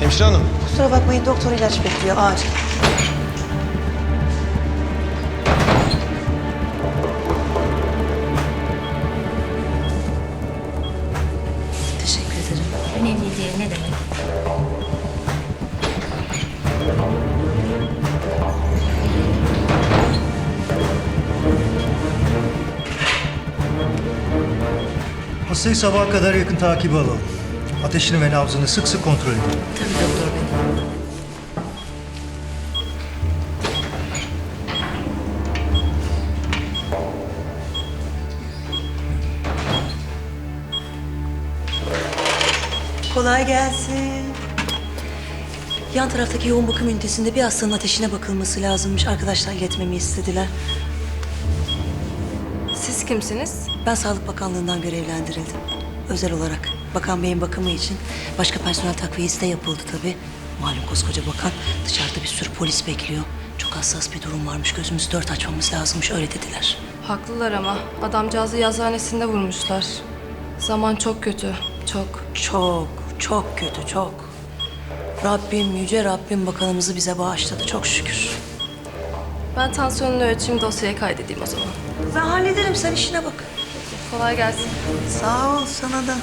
Hemşire hanım. Kusura bakmayın doktor ilaç bekliyor acil. Teşekkür ederim. Önemli değil ne demek. Hastayı sabaha kadar yakın takibi alalım. Ateşini ve nabzını sık sık kontrol edin. Tabii doktor bey. Kolay gelsin. Yan taraftaki yoğun bakım ünitesinde bir hastanın ateşine bakılması lazımmış. Arkadaşlar iletmemi istediler. Siz kimsiniz? Ben Sağlık Bakanlığı'ndan görevlendirildim. Özel olarak Bakan Bey'in bakımı için başka personel takviyesi de yapıldı tabii. Malum koskoca bakan dışarıda bir sürü polis bekliyor. Çok hassas bir durum varmış. Gözümüzü dört açmamız lazımmış öyle dediler. Haklılar ama adamcağızı yazıhanesinde vurmuşlar. Zaman çok kötü, çok. Çok, çok kötü, çok. Rabbim, yüce Rabbim bakanımızı bize bağışladı çok şükür. Ben tansiyonunu ölçeyim dosyaya kaydedeyim o zaman. Ben hallederim sen işine bak. Kolay gelsin. Sağ ol sana da.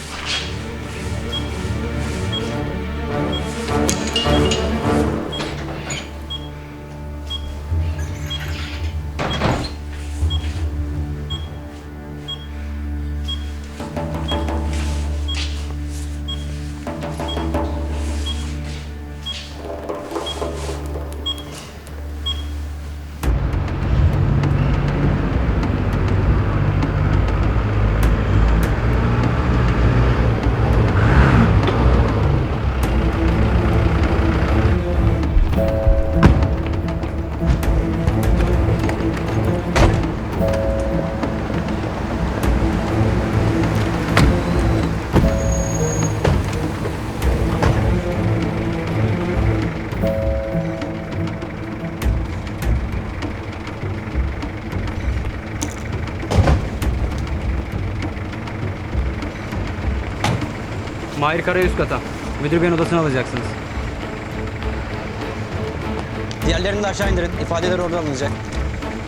Mahir Kara üst kata. Müdür beyin odasına alacaksınız. Diğerlerini de aşağı indirin. İfadeler orada alınacak.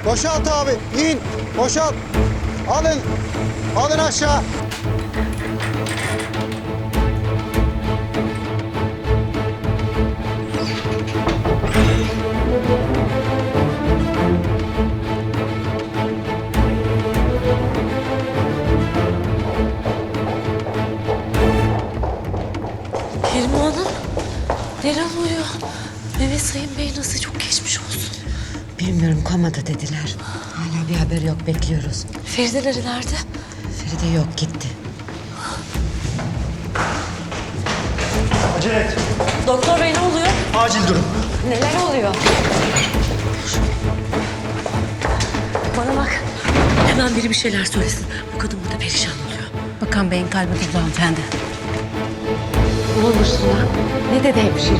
Boşalt abi, in. Boşalt. Alın. Alın aşağı. Hanım, neler oluyor? Evet Sayın Bey nasıl çok geçmiş olsun. Bilmiyorum komada dediler. Hala bir haber yok bekliyoruz. Ferideleri nerede? Feride yok gitti. Acele et. Doktor Bey ne oluyor? Acil durum. Neler oluyor? Bana bak. Hemen biri bir şeyler söylesin. Bu kadın burada perişan oluyor. Bakan Bey'in kalbi durdu hanımefendi. Ne olursun ha? Ne dedi hemşire?